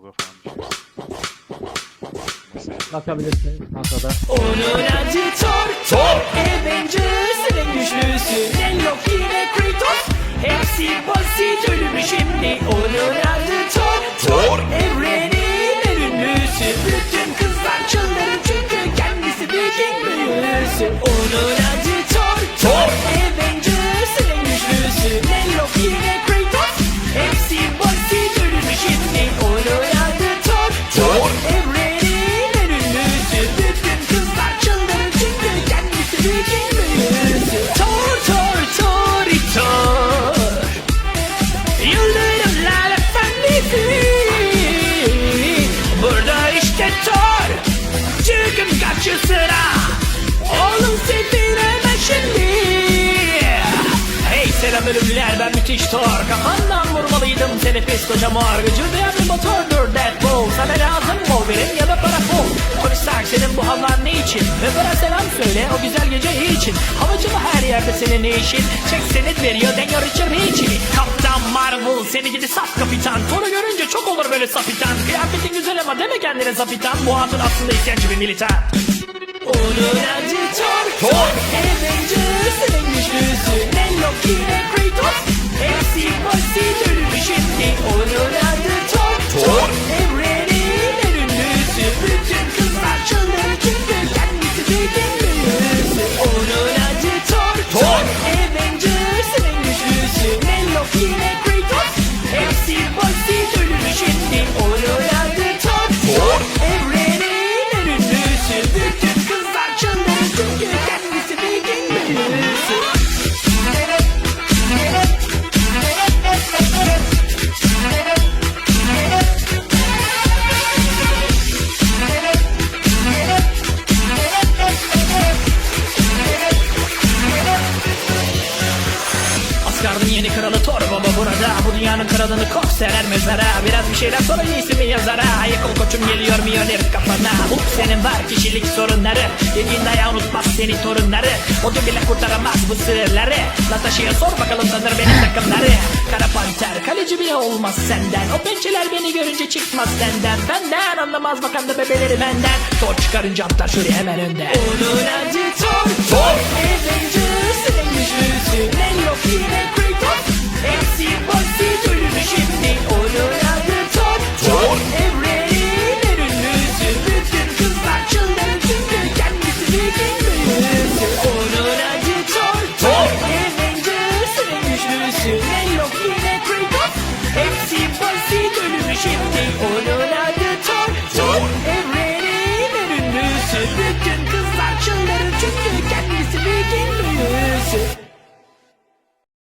logo falan düşüyorsun. Mesela Bakabilirsin masada. Onun Thor Thor Avengers'ın güçlüsü Ne Loki ne Kratos Hepsi basit ölümü şimdi Onun Karşısına Oğlum sevineme şimdi. Hey selam ölümlüler ben müthiş Thor. Kafandan vurmalıydım seni pis koca mor. Vücudayan bir motordur Deadpool. Sana lazım Wolverine ya da Parafol Tony Stark senin bu havlan ne için? Ve bana selam söyle o güzel gece için? Havacı her yerde senin işin. Çek senet veriyor Daniel Richard Ricci Kaptan Marvel seni gidi saf kapitan. Thor'u görünce çok olur böyle sapitan. Kıyafetin güzel ama deme kendine sapitan. Bu hatun aslında isyancı bir militan onun adı Thor Thor Avengers'ın en güçlüsü Ne Loki ne Kratos. Hepsi basit ölümü şimdi. Onun adı Thor. Thor. Evrenin en ünlüsü. Bütün kızlar çıldırır çünkü kendisi Viking büyüsü Onun adı Thor. Thor. Avengers'ın en güçlüsü Ne Loki ne Kratos. Hepsi it. Asgard'ın yeni kralı Thor baba burada. Bu dünyanın kralını kok serer mezara. Biraz bir şeyler sorun ismi yazara? Ayıkıl koçum geliyor miyoner kafana. Hulk senin var kişilik sorunları. Dediğin dayağı unutmaz senin torunları. O da bile kurtaramaz bu sırları. Natasha'ya sor bakalım tanır benim takımları. Kara panter kaleci bile olmaz senden. O pençeler beni görünce çıkmaz senden. Benden anlamaz bakan da bebeleri benden. Thor çıkarınca atlar şuraya hemen önde. Onun adı Thor Thor Avengers'ın en güçlüsü. Ne Loki ne şimdi